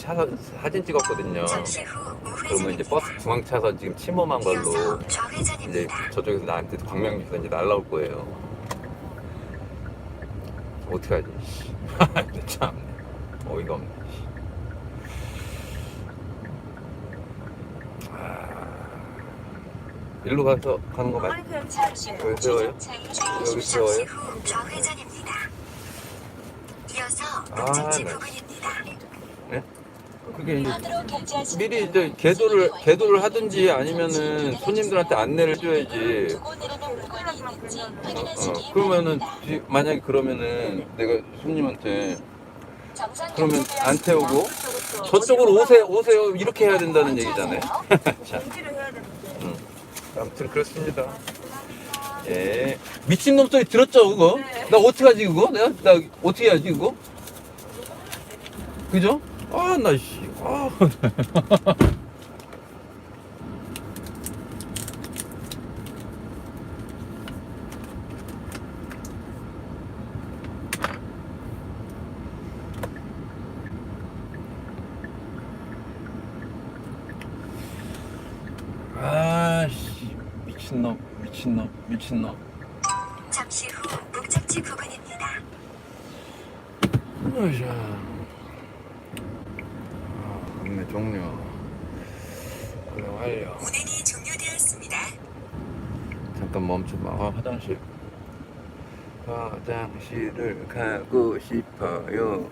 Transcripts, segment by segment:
차선 사진 찍었거든요. 그러면 이제 버스 중앙 차선 지금 침범한 걸로 이제. 저쪽에서 나한테 광명에서 이제 날라올 거예요. 어떻게 하지? 씨. 참 어이가 없네. 씨. 아, 일로 가서 가는 거 맞? 잠시 후 여기 세워요? 여기 세워요? 아, 부근입니다. 네? 그게 이제 미리 이제 개도를 개도를 하든지 아니면은 손님들한테 안내를 해줘야지. 있는지 어, 어. 그러면은. 뒤- 만약에 그러면은 내가 손님한테 그러면. 안 태우고 저쪽으로 오세요 오세요 이렇게 해야 된다는 얘기잖아요. 자, 공지를 해야 되는데. 음. 아무튼 그렇습니다. 예. 미친놈 소리 들었죠 그거? 나 어떡하지 그거? 내가 나 어떻게 해야지 그거? 그죠? 아 나 씨. 아. 아씨 미친놈 미친놈 미친놈 잠시 후 목적지 부근입니다. 으쌰 종료 판매 완료 운행이 종료되었습니다. 잠깐 멈춰봐. 아, 화장실. 화장실을 가고 싶어요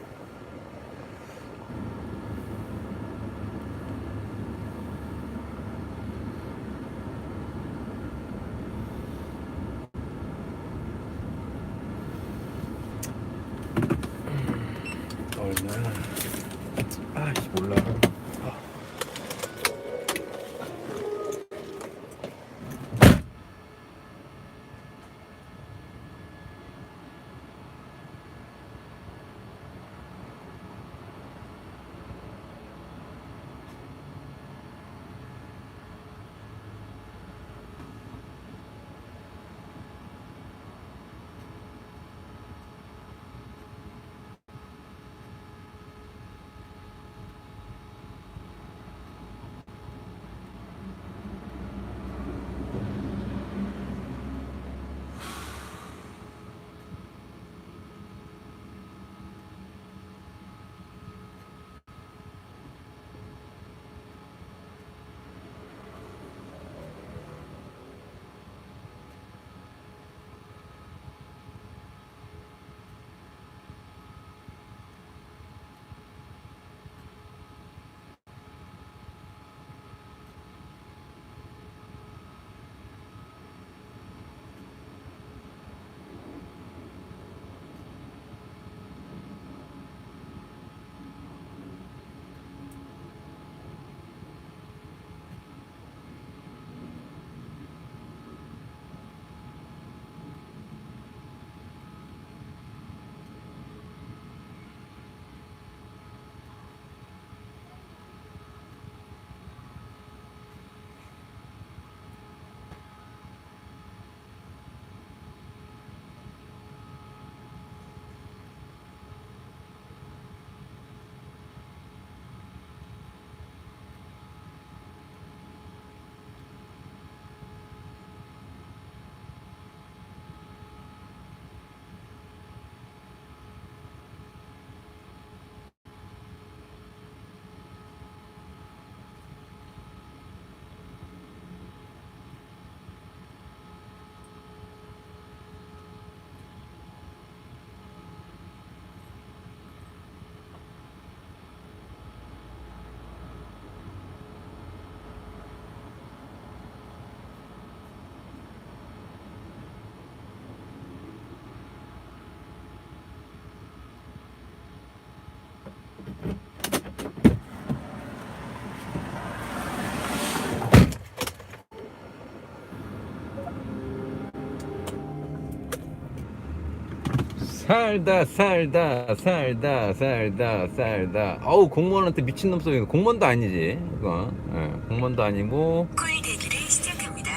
살다 살다 살다 살다 살다. 어우 공무원한테 미친놈 소리 공무원도 아니지 이거. 예, 공무원도 아니고. 콜 대기를 시작합니다.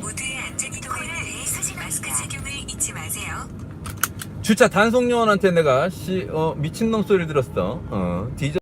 모두의 안전 이동을 위해 마스크 착용을 잊지 마세요. 주차 단속 요원한테 내가 씨, 어, 미친놈 소리를 들었어. 어, 뒤져